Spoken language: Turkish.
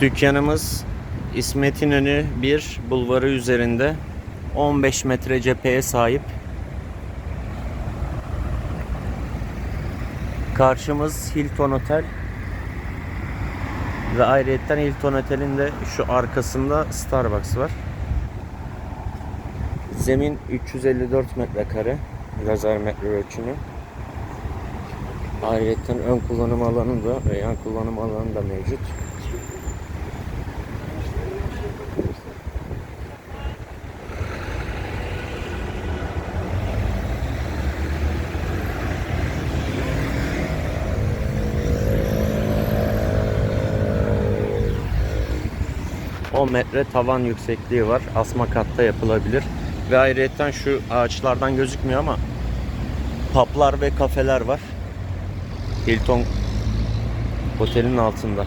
Dükkanımız İsmet İnönü 1 bulvarı üzerinde 15 metre cepheye sahip. Karşımız Hilton Otel. Ve ayrıyetten Hilton Otel'in de şu arkasında Starbucks var. Zemin 354 metrekare. Lazer metre ölçümü. Ayrıca ön kullanım alanı da ve yan kullanım alanı da mevcut. O metre tavan yüksekliği var. Asma katta yapılabilir. Ve ayrıca şu ağaçlardan gözükmüyor ama publar ve kafeler var. Hilton otelin altında.